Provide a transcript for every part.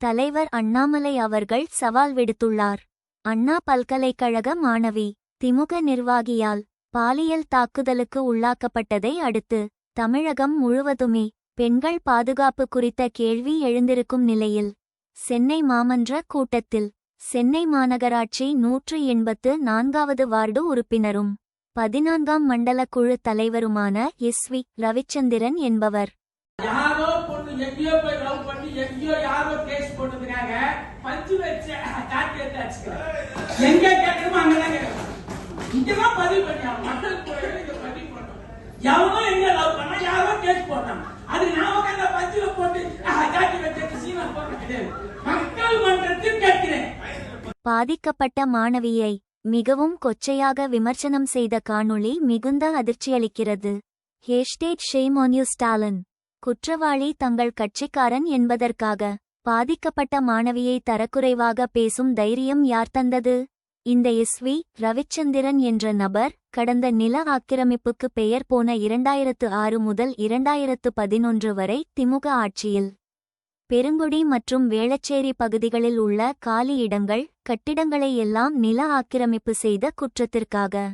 தலைவர் அண்ணாமலை அவர்கள் சவால் விடுத்துள்ளார். அண்ணா பல்கலைக்கழக மாணவி திமுக நிர்வாகியால் பாலியல் தாக்குதலுக்கு உள்ளாக்கப்பட்டதை அடுத்து தமிழகம் முழுவதுமே பெண்கள் பாதுகாப்பு குறித்த கேள்வி எழுந்திருக்கும் நிலையில் சென்னை மாமன்ற கூட்டத்தில் சென்னை மாநகராட்சி நூற்று எண்பத்து நான்காவது வார்டு உறுப்பினரும் பதினான்காம் மண்டல குழு தலைவருமான எஸ் வி. ரவிச்சந்திரன் என்பவர். யாரோ எங்கேயோ போய் லவ் பண்ணி எங்கேயோ யாரோ கேஸ் போட்டதுக்காக பஞ்சு வச்சு காட்டி எடுத்தாச்சு எங்க கேட்கணுமோ அங்கதான் கேட்கணும் இங்கதான் பதிவு பண்ணியாங்க மக்கள் கோயில் இங்க பதிவு பண்ணணும் எவனோ எங்க லவ் பண்ணா யாரோ கேஸ் போட்டான். அது நான் உட்காந்து பஞ்சுல போட்டு ஆஹா, காட்டி வச்சு சீனா போடுறது கிடையாது. மக்கள் மன்றத்தில் கேட்கிறேன். பாதிக்கப்பட்ட மாணவியை மிகவும் கொச்சையாக விமர்சனம் செய்த காணொளி மிகுந்த அதிர்ச்சியளிக்கிறது. Hashtag shame on you Stalin குற்றவாளி தங்கள் கட்சிக்காரன் என்பதற்காக பாதிக்கப்பட்ட மாணவியை தரக்குறைவாக பேசும் தைரியம் யார் தந்தது? இந்த எஸ்வி ரவிச்சந்திரன் என்ற நபர் கடந்த நில ஆக்கிரமிப்புக்கு பெயர் போன இரண்டாயிரத்து ஆறு முதல் இரண்டாயிரத்து பதினொன்று வரை திமுக ஆட்சியில். பெருங்குடி மற்றும் வேளச்சேரி பகுதிகளில் உள்ள காலி இடங்கள் கட்டிடங்களை எல்லாம் நில ஆக்கிரமிப்பு செய்த குற்றத்திற்காக.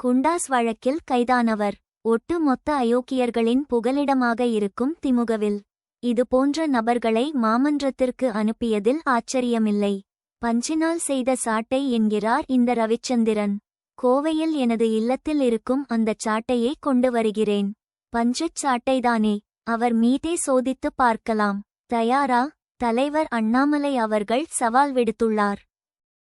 குண்டாஸ் வழக்கில் கைதானவர். ஒட்டு மொத்த அயோக்கியர்களின் புகலிடமாக இருக்கும் திமுகவில். இதுபோன்ற நபர்களை மாமன்றத்திற்கு அனுப்பியதில் ஆச்சரியமில்லை. பஞ்சினால் செய்த சாட்டை என்கிறார் இந்த ரவிச்சந்திரன். கோவையில் எனது இல்லத்தில் இருக்கும் அந்தச் சாட்டையை கொண்டு வருகிறேன். பஞ்சுச் சாட்டைதானே அவர் மீதே சோதித்துப் பார்க்கலாம். தயாரா தலைவர் அண்ணாமலை அவர்கள் சவால் விடுத்துள்ளார்.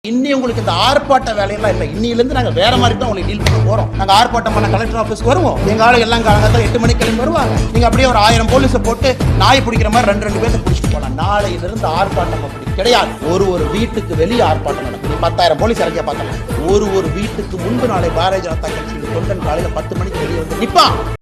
இன்னி உங்களுக்கு இந்த ஆர்ப்பாட்ட வேலையெல்லாம் இல்லை. இன்னிலேருந்து நாங்கள் வேற மாதிரி தான் உங்களுக்கு டீல் பண்ண போகிறோம் நாங்கள் ஆர்ப்பாட்டம் பண்ண கலெக்டர் ஆஃபீஸ்க்கு வருவோம். எங்கள் ஆளு எல்லாம் காலங்கத்தான் எட்டு மணிக்கு கிளம்பி வருவாங்க. நீங்கள் அப்படியே ஒரு ஆயிரம் போலீஸை போட்டு நாய் பிடிக்கிற மாதிரி ரெண்டு ரெண்டு பேர்த்த பிடிச்சிட்டு போகலாம் நாளையிலிருந்து ஆர்ப்பாட்டம் அப்படி கிடையாது. ஒரு ஒரு வீட்டுக்கு வெளியே ஆர்ப்பாட்டம் நடக்கும். நீ பத்தாயிரம் போலீஸ் இறக்கிய பார்க்கலாம். ஒரு ஒரு வீட்டுக்கு முன்பு நாளை பாரதிய ஜனதா கட்சியில் தொண்டன் காலையில் பத்து மணிக்கு வெளியே வந்து நிற்பான்